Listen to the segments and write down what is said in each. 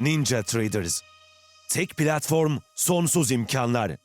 Ninja Traders. Tek platform, sonsuz imkanlar.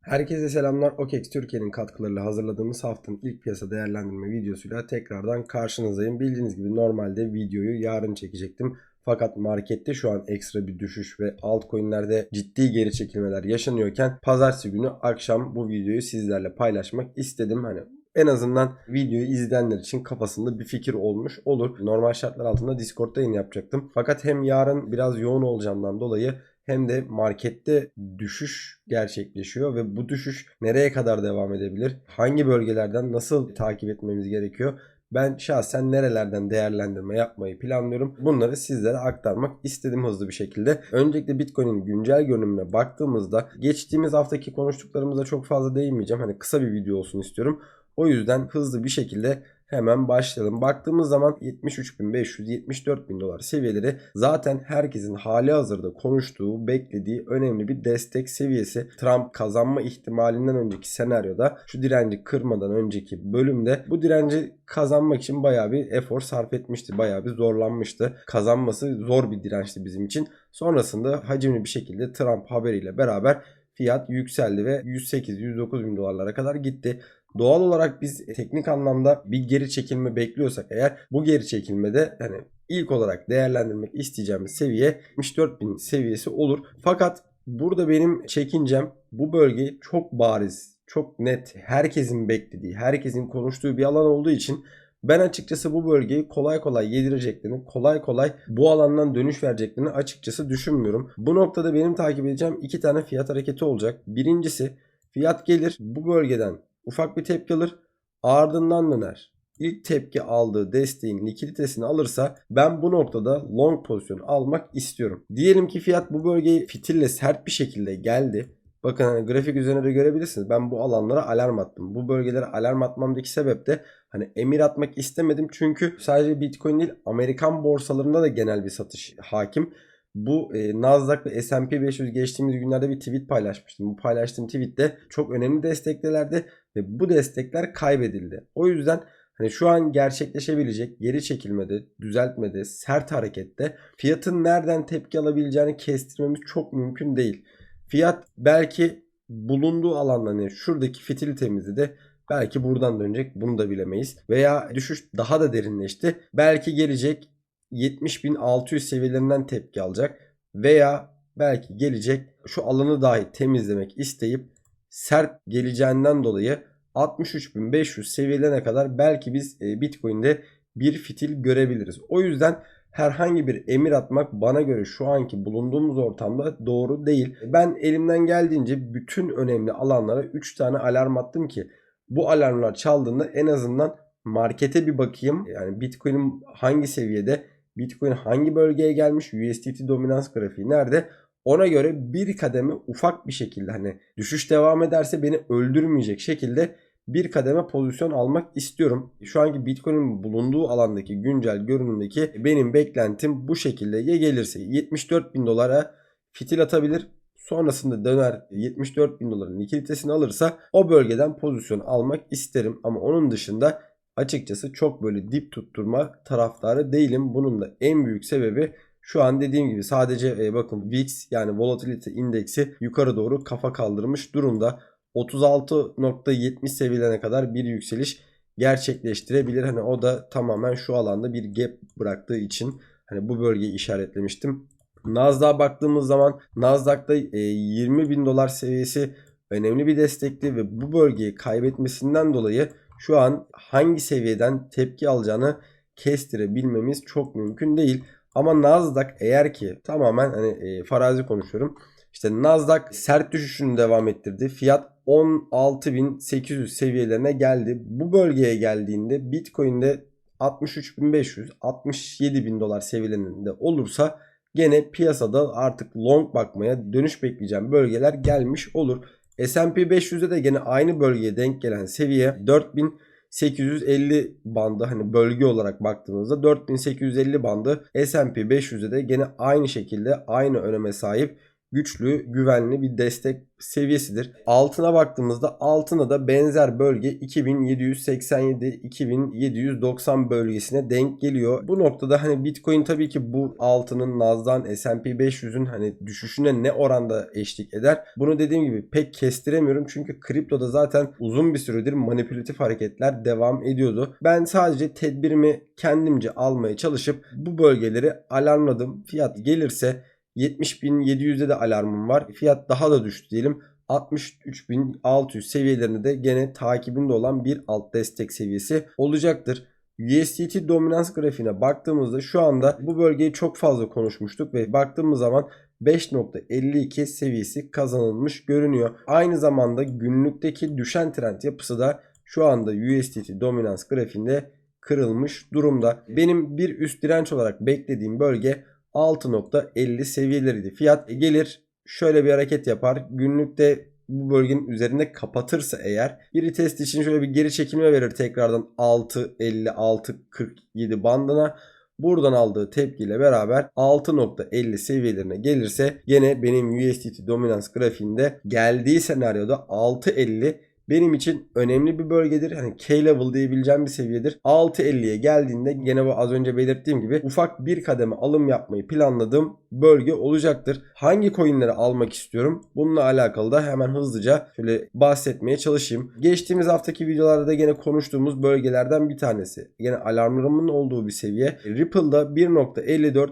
Herkese selamlar. OKEX Türkiye'nin katkılarıyla hazırladığımız haftanın ilk piyasa değerlendirme videosuyla tekrardan karşınızdayım. Bildiğiniz gibi normalde videoyu yarın çekecektim. Fakat markette şu an ekstra bir düşüş ve altcoin'lerde ciddi geri çekilmeler yaşanıyorken pazartesi günü akşam bu videoyu sizlerle paylaşmak istedim. Hani en azından videoyu izleyenler için kafasında bir fikir olmuş olur. Normal şartlar altında Discord'da yayın yapacaktım. Fakat hem yarın biraz yoğun olacağımdan dolayı hem de markette düşüş gerçekleşiyor ve bu düşüş nereye kadar devam edebilir? Hangi bölgelerden nasıl takip etmemiz gerekiyor? Ben şahsen nerelerden değerlendirme yapmayı planlıyorum. Bunları sizlere aktarmak istedim hızlı bir şekilde. Öncelikle Bitcoin'in güncel görünümüne baktığımızda geçtiğimiz haftaki konuştuklarımıza çok fazla değinmeyeceğim. Hani kısa bir video olsun istiyorum. O yüzden hızlı bir şekilde hemen başlayalım. Baktığımız zaman 73.500-74.000 dolar seviyeleri zaten herkesin hali hazırda konuştuğu, beklediği önemli bir destek seviyesi. Trump kazanma ihtimalinden önceki senaryoda şu direnci kırmadan önceki bölümde bu direnci kazanmak için bayağı bir efor sarf etmişti. Bayağı bir zorlanmıştı. Kazanması zor bir dirençti bizim için. Sonrasında hacimli bir şekilde Trump haberiyle beraber fiyat yükseldi ve 108-109 bin dolarlara kadar gitti. Doğal olarak biz teknik anlamda bir geri çekilme bekliyorsak eğer bu geri çekilmede hani ilk olarak değerlendirmek isteyeceğimiz seviye 74.000 seviyesi olur. Fakat burada benim çekincem bu bölge çok bariz, çok net, herkesin beklediği, herkesin konuştuğu bir alan olduğu için ben açıkçası bu bölgeyi kolay kolay yedireceklerini, kolay kolay bu alandan dönüş vereceklerini açıkçası düşünmüyorum. Bu noktada benim takip edeceğim iki tane fiyat hareketi olacak. Birincisi fiyat gelir bu bölgeden ufak bir tepki alır ardından döner. İlk tepki aldığı desteğin likiditesini alırsa ben bu noktada long pozisyon almak istiyorum. Diyelim ki fiyat bu bölgeyi fitille sert bir şekilde geldi. Bakın hani grafik üzerinde de görebilirsiniz. Ben bu alanlara alarm attım. Bu bölgelere alarm atmamdaki sebep de hani emir atmak istemedim. Çünkü sadece Bitcoin değil Amerikan borsalarında da genel bir satış hakim. Bu e, Nasdaq ve S&P 500 geçtiğimiz günlerde bir tweet paylaşmıştım. Bu paylaştığım tweette çok önemli desteklerdi ve bu destekler kaybedildi. O yüzden hani şu an gerçekleşebilecek geri çekilmede, düzeltmede, sert harekette fiyatın nereden tepki alabileceğini kestirmemiz çok mümkün değil. Fiyat belki bulunduğu alandan yani şuradaki fitilitemizi de belki buradan dönecek bunu da bilemeyiz. Veya düşüş daha da derinleşti. Belki gelecek 70.600 seviyelerinden tepki alacak veya belki gelecek şu alanı dahi temizlemek isteyip sert geleceğinden dolayı 63.500 seviyelerine kadar belki biz e, Bitcoin'de bir fitil görebiliriz. O yüzden herhangi bir emir atmak bana göre şu anki bulunduğumuz ortamda doğru değil. Ben elimden geldiğince bütün önemli alanlara 3 tane alarm attım ki bu alarmlar çaldığında en azından markete bir bakayım. Yani Bitcoin'in hangi seviyede, Bitcoin hangi bölgeye gelmiş, USDT dominans grafiği nerede? Ona göre bir kademe ufak bir şekilde hani düşüş devam ederse beni öldürmeyecek şekilde bir kademe pozisyon almak istiyorum. Şu anki Bitcoin'in bulunduğu alandaki güncel görünümdeki benim beklentim bu şekilde ya gelirse 74 bin dolara fitil atabilir. Sonrasında döner 74 bin doların likiditesini alırsa o bölgeden pozisyon almak isterim. Ama onun dışında açıkçası çok böyle dip tutturma taraftarı değilim. Bunun da en büyük sebebi şu an dediğim gibi sadece e, bakın VIX yani volatility indeksi yukarı doğru kafa kaldırmış durumda. 36.70 seviyelerine kadar bir yükseliş gerçekleştirebilir. Hani o da tamamen şu alanda bir gap bıraktığı için hani bu bölgeyi işaretlemiştim. Nasdaq'a baktığımız zaman Nasdaq'ta 20 bin dolar seviyesi önemli bir destekti ve bu bölgeyi kaybetmesinden dolayı şu an hangi seviyeden tepki alacağını kestirebilmemiz çok mümkün değil. Ama Nasdaq eğer ki tamamen hani e, farazi konuşuyorum. İşte Nasdaq sert düşüşünü devam ettirdi. Fiyat 16.800 seviyelerine geldi. Bu bölgeye geldiğinde Bitcoin'de 63.500 67.000 dolar seviyelerinde olursa gene piyasada artık long bakmaya dönüş bekleyeceğim bölgeler gelmiş olur. S&P 500'de de gene aynı bölgeye denk gelen seviye 4850 bandı. Hani bölge olarak baktığımızda 4850 bandı S&P 500'de de gene aynı şekilde aynı öneme sahip güçlü, güvenli bir destek seviyesidir. Altına baktığımızda altına da benzer bölge 2787-2790 bölgesine denk geliyor. Bu noktada hani Bitcoin tabii ki bu altının Nasdaq'ın S&P 500'ün hani düşüşüne ne oranda eşlik eder? Bunu dediğim gibi pek kestiremiyorum çünkü kriptoda zaten uzun bir süredir manipülatif hareketler devam ediyordu. Ben sadece tedbirimi kendimce almaya çalışıp bu bölgeleri alarmladım. Fiyat gelirse 70.700'de de alarmım var. Fiyat daha da düştü diyelim. 63.600 seviyelerinde de gene takibinde olan bir alt destek seviyesi olacaktır. USDT dominans grafiğine baktığımızda şu anda bu bölgeyi çok fazla konuşmuştuk ve baktığımız zaman 5.52 seviyesi kazanılmış görünüyor. Aynı zamanda günlükteki düşen trend yapısı da şu anda USDT dominans grafiğinde kırılmış durumda. Benim bir üst direnç olarak beklediğim bölge 6.50 seviyeleriydi. Fiyat gelir şöyle bir hareket yapar. Günlükte bu bölgenin üzerinde kapatırsa eğer bir test için şöyle bir geri çekilme verir tekrardan 6.50-6.47 bandına. Buradan aldığı tepkiyle beraber 6.50 seviyelerine gelirse gene benim USDT dominans grafiğinde geldiği senaryoda 6.50 benim için önemli bir bölgedir. Hani K-level diyebileceğim bir seviyedir. 6.50'ye geldiğinde gene bu az önce belirttiğim gibi ufak bir kademe alım yapmayı planladığım bölge olacaktır. Hangi coinleri almak istiyorum? Bununla alakalı da hemen hızlıca şöyle bahsetmeye çalışayım. Geçtiğimiz haftaki videolarda da gene konuştuğumuz bölgelerden bir tanesi. Gene alarmlarımın olduğu bir seviye. Ripple'da 1.54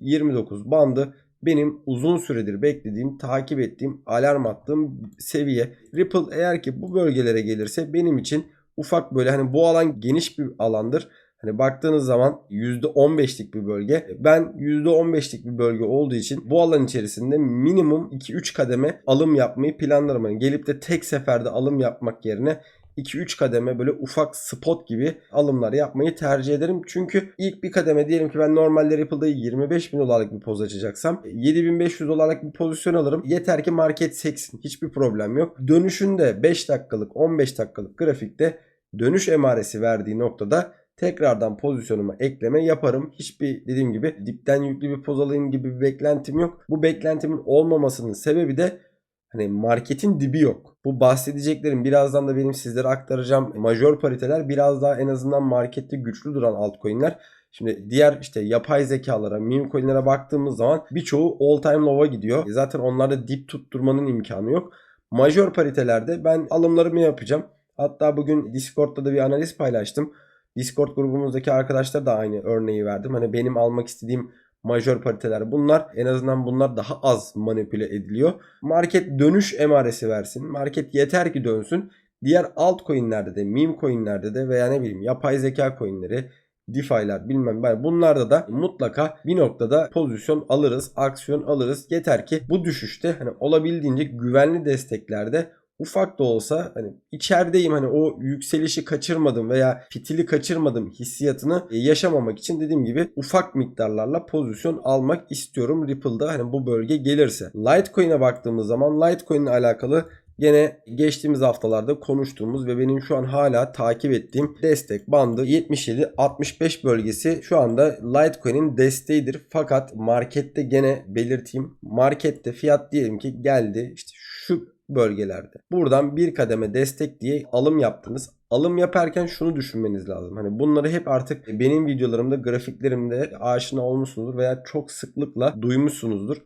1.29 bandı benim uzun süredir beklediğim, takip ettiğim, alarm attığım seviye. Ripple eğer ki bu bölgelere gelirse benim için ufak böyle hani bu alan geniş bir alandır. Hani baktığınız zaman %15'lik bir bölge. Ben %15'lik bir bölge olduğu için bu alan içerisinde minimum 2-3 kademe alım yapmayı planlarım. Yani gelip de tek seferde alım yapmak yerine 2-3 kademe böyle ufak spot gibi alımlar yapmayı tercih ederim. Çünkü ilk bir kademe diyelim ki ben normalde Ripple'da 25 bin dolarlık bir poz açacaksam 7500 dolarlık bir pozisyon alırım. Yeter ki market seksin. Hiçbir problem yok. Dönüşünde 5 dakikalık 15 dakikalık grafikte dönüş emaresi verdiği noktada tekrardan pozisyonuma ekleme yaparım. Hiçbir dediğim gibi dipten yüklü bir poz alayım gibi bir beklentim yok. Bu beklentimin olmamasının sebebi de Hani marketin dibi yok. Bu bahsedeceklerim birazdan da benim sizlere aktaracağım major pariteler biraz daha en azından markette güçlü duran altcoin'ler. Şimdi diğer işte yapay zekalara, meme coin'lere baktığımız zaman birçoğu all time low'a gidiyor. E zaten onlarda dip tutturmanın imkanı yok. Major paritelerde ben alımlarımı yapacağım. Hatta bugün Discord'da da bir analiz paylaştım. Discord grubumuzdaki arkadaşlar da aynı örneği verdim. Hani benim almak istediğim majör pariteler bunlar. En azından bunlar daha az manipüle ediliyor. Market dönüş emaresi versin. Market yeter ki dönsün. Diğer altcoin'lerde de, meme coin'lerde de veya ne bileyim yapay zeka coin'leri DeFi'ler bilmem ben bunlarda da mutlaka bir noktada pozisyon alırız, aksiyon alırız. Yeter ki bu düşüşte hani olabildiğince güvenli desteklerde ufak da olsa hani içerideyim hani o yükselişi kaçırmadım veya fitili kaçırmadım hissiyatını e, yaşamamak için dediğim gibi ufak miktarlarla pozisyon almak istiyorum Ripple'da hani bu bölge gelirse. Litecoin'e baktığımız zaman Litecoin ile alakalı Gene geçtiğimiz haftalarda konuştuğumuz ve benim şu an hala takip ettiğim destek bandı 77-65 bölgesi şu anda Litecoin'in desteğidir. Fakat markette gene belirteyim. Markette fiyat diyelim ki geldi işte şu bölgelerde. Buradan bir kademe destek diye alım yaptınız. Alım yaparken şunu düşünmeniz lazım. Hani bunları hep artık benim videolarımda, grafiklerimde aşina olmuşsunuzdur veya çok sıklıkla duymuşsunuzdur.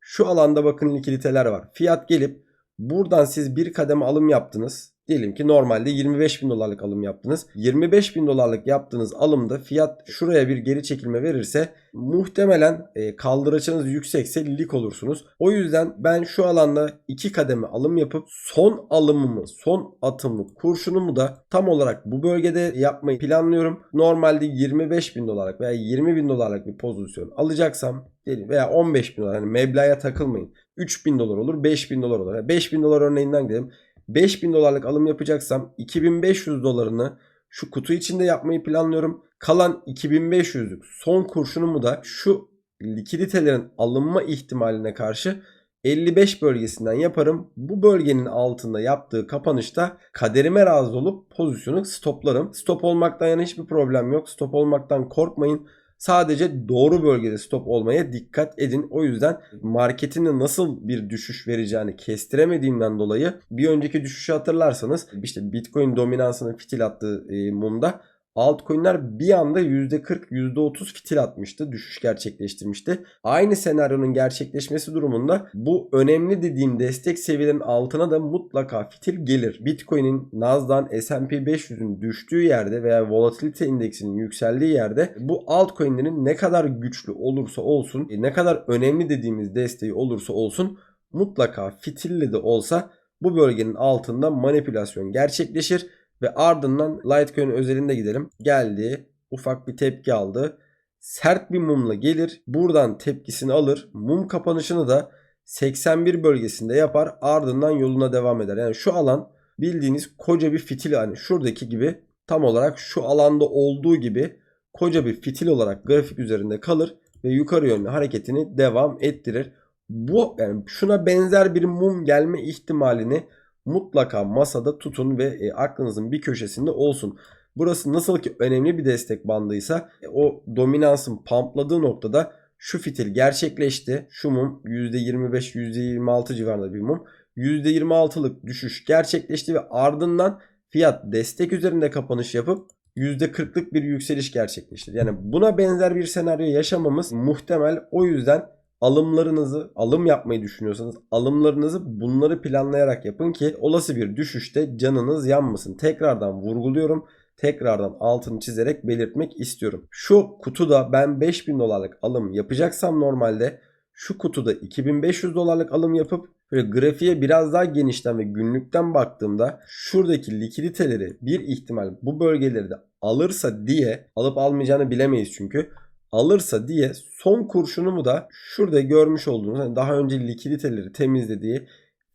Şu alanda bakın likiditeler var. Fiyat gelip buradan siz bir kademe alım yaptınız. Diyelim ki normalde 25 bin dolarlık alım yaptınız. 25 bin dolarlık yaptığınız alımda fiyat şuraya bir geri çekilme verirse muhtemelen e, kaldıraçınız yüksekse lik olursunuz. O yüzden ben şu alanda iki kademe alım yapıp son alımımı, son atımı, kurşunumu da tam olarak bu bölgede yapmayı planlıyorum. Normalde 25 bin dolarlık veya 20 bin dolarlık bir pozisyon alacaksam diyelim veya 15 bin dolar hani meblağa takılmayın. 3 bin dolar olur 5 bin dolar olur. Yani 5 bin dolar örneğinden gidelim. 5000 dolarlık alım yapacaksam 2500 dolarını şu kutu içinde yapmayı planlıyorum. Kalan 2500'lük son kurşunumu da şu likiditelerin alınma ihtimaline karşı 55 bölgesinden yaparım. Bu bölgenin altında yaptığı kapanışta kaderime razı olup pozisyonu stoplarım. Stop olmaktan yana hiçbir problem yok. Stop olmaktan korkmayın. Sadece doğru bölgede stop olmaya dikkat edin. O yüzden marketinde nasıl bir düşüş vereceğini kestiremediğimden dolayı bir önceki düşüşü hatırlarsanız işte Bitcoin dominansının fitil attığı e, mumda altcoin'ler bir anda %40 %30 fitil atmıştı. Düşüş gerçekleştirmişti. Aynı senaryonun gerçekleşmesi durumunda bu önemli dediğim destek seviyelerinin altına da mutlaka fitil gelir. Bitcoin'in Nasdaq'ın S&P 500'ün düştüğü yerde veya volatilite indeksinin yükseldiği yerde bu altcoin'lerin ne kadar güçlü olursa olsun, e, ne kadar önemli dediğimiz desteği olursa olsun mutlaka fitille de olsa bu bölgenin altında manipülasyon gerçekleşir ve ardından Litecoin özelinde gidelim. Geldi. Ufak bir tepki aldı. Sert bir mumla gelir. Buradan tepkisini alır. Mum kapanışını da 81 bölgesinde yapar. Ardından yoluna devam eder. Yani şu alan bildiğiniz koca bir fitil hani şuradaki gibi tam olarak şu alanda olduğu gibi koca bir fitil olarak grafik üzerinde kalır ve yukarı yönlü hareketini devam ettirir. Bu yani şuna benzer bir mum gelme ihtimalini mutlaka masada tutun ve e, aklınızın bir köşesinde olsun. Burası nasıl ki önemli bir destek bandıysa e, o dominansın pampladığı noktada şu fitil gerçekleşti. Şu mum %25 %26 civarında bir mum. %26'lık düşüş gerçekleşti ve ardından fiyat destek üzerinde kapanış yapıp %40'lık bir yükseliş gerçekleşti. Yani buna benzer bir senaryo yaşamamız muhtemel. O yüzden alımlarınızı, alım yapmayı düşünüyorsanız alımlarınızı bunları planlayarak yapın ki olası bir düşüşte canınız yanmasın. Tekrardan vurguluyorum. Tekrardan altını çizerek belirtmek istiyorum. Şu kutuda ben 5000 dolarlık alım yapacaksam normalde şu kutuda 2500 dolarlık alım yapıp böyle grafiğe biraz daha genişten ve günlükten baktığımda şuradaki likiditeleri bir ihtimal bu bölgeleri de alırsa diye alıp almayacağını bilemeyiz çünkü alırsa diye son kurşunumu da şurada görmüş olduğunuz hani daha önce likiditeleri temizlediği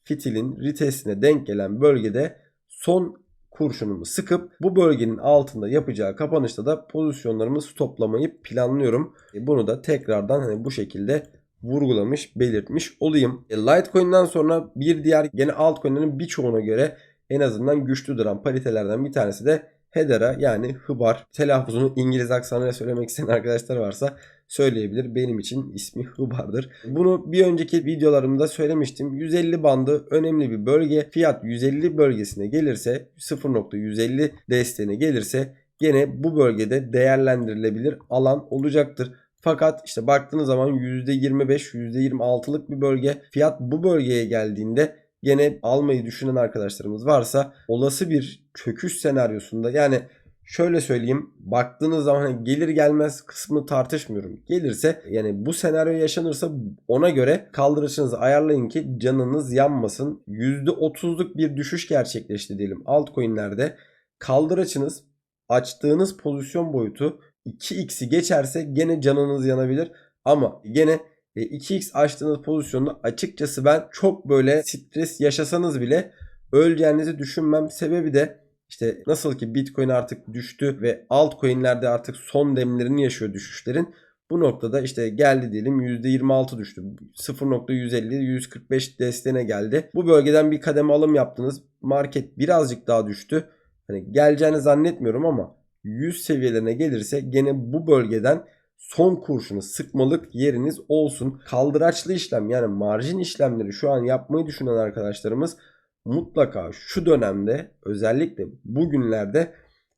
fitilin ritesine denk gelen bölgede son kurşunumu sıkıp bu bölgenin altında yapacağı kapanışta da pozisyonlarımı stoplamayı planlıyorum. E bunu da tekrardan hani bu şekilde vurgulamış, belirtmiş olayım. E Litecoin'den sonra bir diğer gene altcoin'lerin birçoğuna göre en azından güçlü duran paritelerden bir tanesi de Hedera yani Hıbar. Telaffuzunu İngiliz aksanıyla söylemek isteyen arkadaşlar varsa söyleyebilir. Benim için ismi Hıbar'dır. Bunu bir önceki videolarımda söylemiştim. 150 bandı önemli bir bölge. Fiyat 150 bölgesine gelirse 0.150 desteğine gelirse gene bu bölgede değerlendirilebilir alan olacaktır. Fakat işte baktığınız zaman %25, %26'lık bir bölge. Fiyat bu bölgeye geldiğinde gene almayı düşünen arkadaşlarımız varsa olası bir çöküş senaryosunda yani şöyle söyleyeyim baktığınız zaman hani gelir gelmez kısmı tartışmıyorum. Gelirse yani bu senaryo yaşanırsa ona göre kaldırışınızı ayarlayın ki canınız yanmasın. %30'luk bir düşüş gerçekleşti diyelim altcoin'lerde. Kaldıraçınız açtığınız pozisyon boyutu 2x'i geçerse gene canınız yanabilir. Ama gene 2x açtığınız pozisyonda açıkçası ben çok böyle stres yaşasanız bile öleceğinizi düşünmem. Sebebi de işte nasıl ki Bitcoin artık düştü ve altcoin'lerde artık son demlerini yaşıyor düşüşlerin. Bu noktada işte geldi diyelim %26 düştü. 0.150 145 desteğine geldi. Bu bölgeden bir kademe alım yaptınız. Market birazcık daha düştü. Hani geleceğini zannetmiyorum ama 100 seviyelerine gelirse gene bu bölgeden son kurşunu sıkmalık yeriniz olsun. Kaldıraçlı işlem yani marjin işlemleri şu an yapmayı düşünen arkadaşlarımız mutlaka şu dönemde özellikle bugünlerde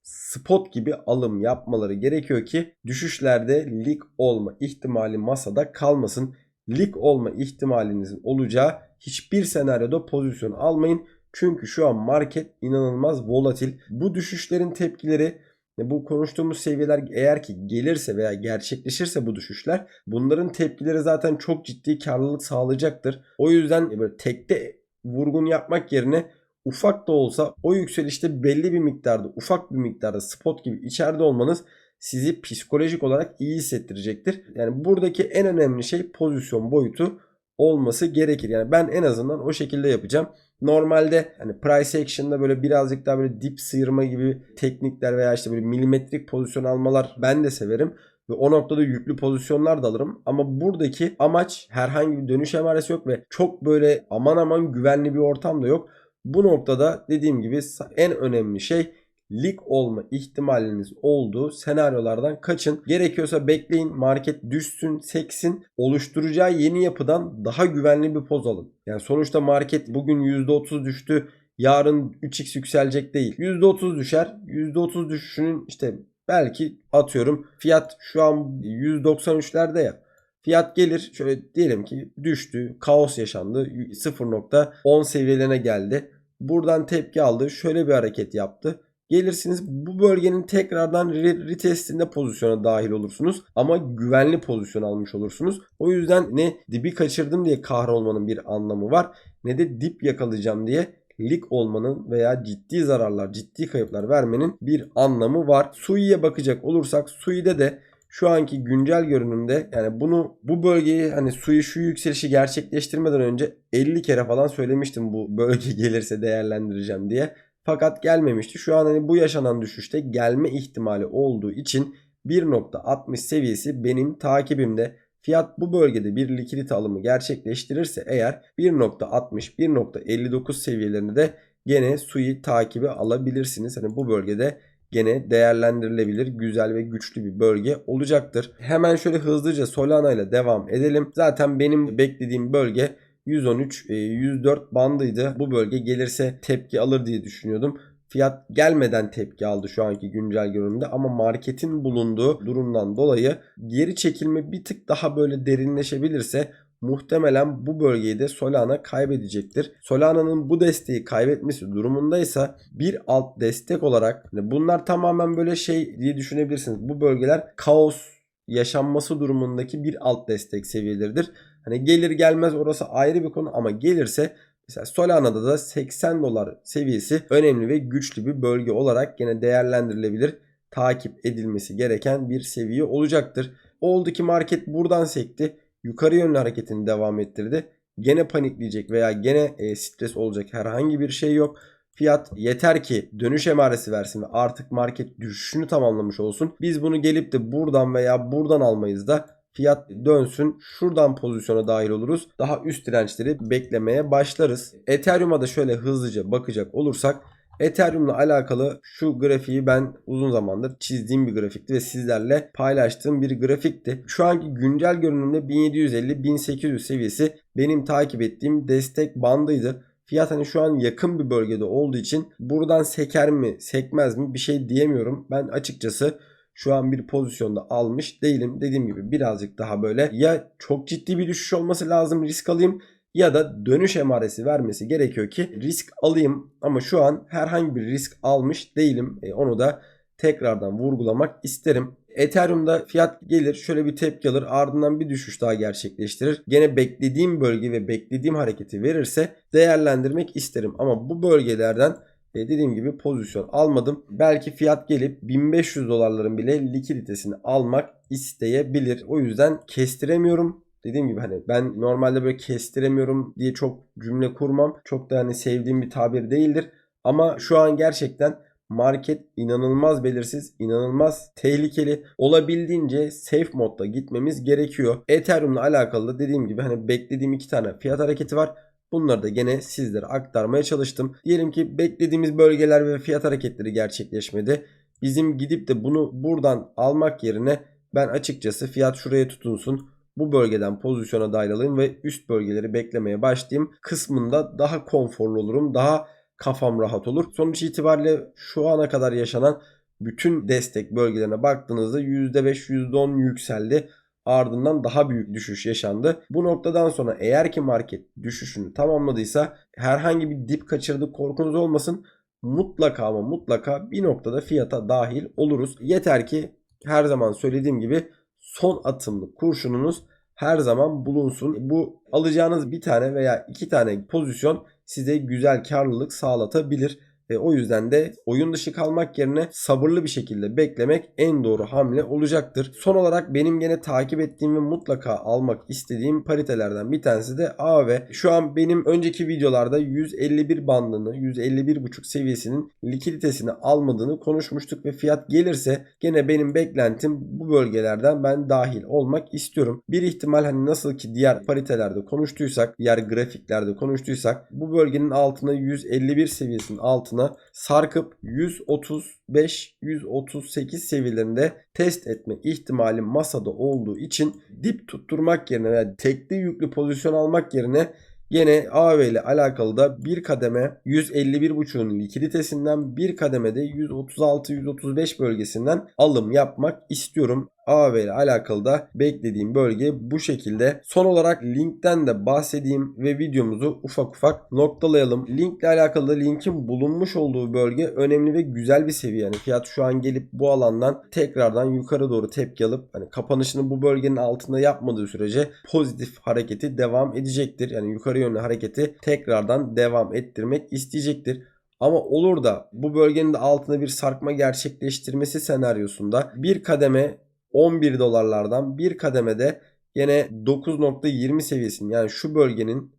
spot gibi alım yapmaları gerekiyor ki düşüşlerde lik olma ihtimali masada kalmasın. Lik olma ihtimalinizin olacağı hiçbir senaryoda pozisyon almayın. Çünkü şu an market inanılmaz volatil. Bu düşüşlerin tepkileri bu konuştuğumuz seviyeler eğer ki gelirse veya gerçekleşirse bu düşüşler bunların tepkileri zaten çok ciddi karlılık sağlayacaktır. O yüzden böyle tekte vurgun yapmak yerine ufak da olsa o yükselişte belli bir miktarda ufak bir miktarda spot gibi içeride olmanız sizi psikolojik olarak iyi hissettirecektir. Yani buradaki en önemli şey pozisyon boyutu olması gerekir. Yani ben en azından o şekilde yapacağım. Normalde hani price action'da böyle birazcık daha böyle dip sıyırma gibi teknikler veya işte böyle milimetrik pozisyon almalar ben de severim. Ve o noktada yüklü pozisyonlar da alırım. Ama buradaki amaç herhangi bir dönüş emaresi yok ve çok böyle aman aman güvenli bir ortam da yok. Bu noktada dediğim gibi en önemli şey lig olma ihtimaliniz olduğu senaryolardan kaçın. Gerekiyorsa bekleyin market düşsün, seksin. Oluşturacağı yeni yapıdan daha güvenli bir poz alın. Yani sonuçta market bugün %30 düştü. Yarın 3x yükselecek değil. %30 düşer. %30 düşüşünün işte belki atıyorum fiyat şu an 193'lerde ya. Fiyat gelir şöyle diyelim ki düştü. Kaos yaşandı. 0.10 seviyelerine geldi. Buradan tepki aldı. Şöyle bir hareket yaptı. Gelirsiniz bu bölgenin tekrardan re- retestinde pozisyona dahil olursunuz. Ama güvenli pozisyon almış olursunuz. O yüzden ne dibi kaçırdım diye kahrolmanın bir anlamı var. Ne de dip yakalayacağım diye lig olmanın veya ciddi zararlar, ciddi kayıplar vermenin bir anlamı var. Sui'ye bakacak olursak Sui'de de şu anki güncel görünümde yani bunu bu bölgeyi hani suyu şu yükselişi gerçekleştirmeden önce 50 kere falan söylemiştim bu bölge gelirse değerlendireceğim diye. Fakat gelmemişti. Şu an hani bu yaşanan düşüşte gelme ihtimali olduğu için 1.60 seviyesi benim takibimde. Fiyat bu bölgede bir likidite alımı gerçekleştirirse eğer 1.60 1.59 seviyelerinde de gene suyu takibi alabilirsiniz. Hani bu bölgede gene değerlendirilebilir güzel ve güçlü bir bölge olacaktır. Hemen şöyle hızlıca Solana ile devam edelim. Zaten benim beklediğim bölge 113 e, 104 bandıydı. Bu bölge gelirse tepki alır diye düşünüyordum. Fiyat gelmeden tepki aldı şu anki güncel görünümde ama marketin bulunduğu durumdan dolayı geri çekilme bir tık daha böyle derinleşebilirse muhtemelen bu bölgeyi de Solana kaybedecektir. Solana'nın bu desteği kaybetmesi durumundaysa bir alt destek olarak hani bunlar tamamen böyle şey diye düşünebilirsiniz. Bu bölgeler kaos yaşanması durumundaki bir alt destek seviyeleridir. Hani gelir gelmez orası ayrı bir konu ama gelirse Mesela Solana'da da 80 dolar seviyesi önemli ve güçlü bir bölge olarak yine değerlendirilebilir. Takip edilmesi gereken bir seviye olacaktır. Oldu ki market buradan sekti. Yukarı yönlü hareketini devam ettirdi. Gene panikleyecek veya gene e, stres olacak herhangi bir şey yok. Fiyat yeter ki dönüş emaresi versin ve artık market düşüşünü tamamlamış olsun. Biz bunu gelip de buradan veya buradan almayız da fiyat dönsün şuradan pozisyona dahil oluruz. Daha üst dirençleri beklemeye başlarız. Ethereum'a da şöyle hızlıca bakacak olursak Ethereum'la alakalı şu grafiği ben uzun zamandır çizdiğim bir grafikti ve sizlerle paylaştığım bir grafikti. Şu anki güncel görünümde 1750-1800 seviyesi benim takip ettiğim destek bandıydı. Fiyat hani şu an yakın bir bölgede olduğu için buradan seker mi sekmez mi bir şey diyemiyorum. Ben açıkçası şu an bir pozisyonda almış değilim. Dediğim gibi birazcık daha böyle ya çok ciddi bir düşüş olması lazım risk alayım ya da dönüş emaresi vermesi gerekiyor ki risk alayım. Ama şu an herhangi bir risk almış değilim. E, onu da tekrardan vurgulamak isterim. Ethereum'da fiyat gelir şöyle bir tepki alır ardından bir düşüş daha gerçekleştirir. Gene beklediğim bölge ve beklediğim hareketi verirse değerlendirmek isterim. Ama bu bölgelerden e, dediğim gibi pozisyon almadım. Belki fiyat gelip 1500 dolarların bile likiditesini almak isteyebilir. O yüzden kestiremiyorum. Dediğim gibi hani ben normalde böyle kestiremiyorum diye çok cümle kurmam. Çok da hani sevdiğim bir tabir değildir. Ama şu an gerçekten market inanılmaz belirsiz, inanılmaz tehlikeli. Olabildiğince safe modda gitmemiz gerekiyor. Ethereum'la alakalı da dediğim gibi hani beklediğim iki tane fiyat hareketi var. Bunları da gene sizlere aktarmaya çalıştım. Diyelim ki beklediğimiz bölgeler ve fiyat hareketleri gerçekleşmedi. Bizim gidip de bunu buradan almak yerine ben açıkçası fiyat şuraya tutunsun. Bu bölgeden pozisyona dahil alayım ve üst bölgeleri beklemeye başlayayım. Kısmında daha konforlu olurum. Daha kafam rahat olur. Sonuç itibariyle şu ana kadar yaşanan bütün destek bölgelerine baktığınızda %5 %10 yükseldi ardından daha büyük düşüş yaşandı. Bu noktadan sonra eğer ki market düşüşünü tamamladıysa herhangi bir dip kaçırdık korkunuz olmasın. Mutlaka ama mutlaka bir noktada fiyata dahil oluruz. Yeter ki her zaman söylediğim gibi son atımlı kurşununuz her zaman bulunsun. Bu alacağınız bir tane veya iki tane pozisyon size güzel karlılık sağlatabilir. E, o yüzden de oyun dışı kalmak yerine sabırlı bir şekilde beklemek en doğru hamle olacaktır. Son olarak benim gene takip ettiğim ve mutlaka almak istediğim paritelerden bir tanesi de AV. Şu an benim önceki videolarda 151 bandını 151.5 seviyesinin likiditesini almadığını konuşmuştuk ve fiyat gelirse gene benim beklentim bu bölgelerden ben dahil olmak istiyorum. Bir ihtimal hani nasıl ki diğer paritelerde konuştuysak, diğer grafiklerde konuştuysak bu bölgenin altına 151 seviyesinin altına altına sarkıp 135-138 seviyelerinde test etme ihtimali masada olduğu için dip tutturmak yerine veya tekli yüklü pozisyon almak yerine Gene AV ile alakalı da bir kademe 151.5'un likiditesinden bir kademede 136-135 bölgesinden alım yapmak istiyorum. AV ile alakalı da beklediğim bölge bu şekilde. Son olarak linkten de bahsedeyim ve videomuzu ufak ufak noktalayalım. Linkle alakalı da linkin bulunmuş olduğu bölge önemli ve güzel bir seviye. Yani fiyat şu an gelip bu alandan tekrardan yukarı doğru tepki alıp hani kapanışını bu bölgenin altında yapmadığı sürece pozitif hareketi devam edecektir. Yani yukarı yönlü hareketi tekrardan devam ettirmek isteyecektir. Ama olur da bu bölgenin de altında bir sarkma gerçekleştirmesi senaryosunda bir kademe 11 dolarlardan bir kademede yine 9.20 seviyesinin yani şu bölgenin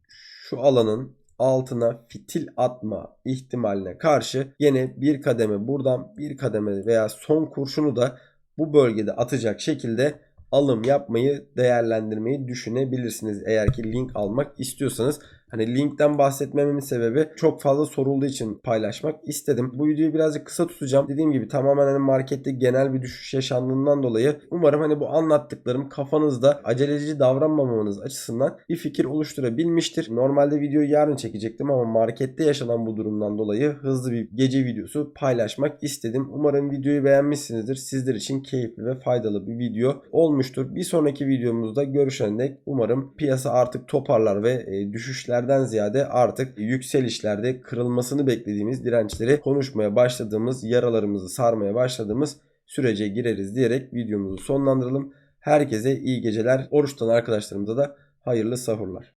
şu alanın altına fitil atma ihtimaline karşı yine bir kademe buradan bir kademe veya son kurşunu da bu bölgede atacak şekilde alım yapmayı değerlendirmeyi düşünebilirsiniz eğer ki link almak istiyorsanız. Hani linkten bahsetmememin sebebi çok fazla sorulduğu için paylaşmak istedim. Bu videoyu birazcık kısa tutacağım. Dediğim gibi tamamen hani markette genel bir düşüş yaşandığından dolayı umarım hani bu anlattıklarım kafanızda aceleci davranmamanız açısından bir fikir oluşturabilmiştir. Normalde videoyu yarın çekecektim ama markette yaşanan bu durumdan dolayı hızlı bir gece videosu paylaşmak istedim. Umarım videoyu beğenmişsinizdir. Sizler için keyifli ve faydalı bir video olmuştur. Bir sonraki videomuzda görüşene dek umarım piyasa artık toparlar ve e, düşüşlerden ziyade artık yükselişlerde kırılmasını beklediğimiz dirençleri konuşmaya başladığımız, yaralarımızı sarmaya başladığımız sürece gireriz diyerek videomuzu sonlandıralım. Herkese iyi geceler. Oruçtan arkadaşlarımıza da hayırlı sahurlar.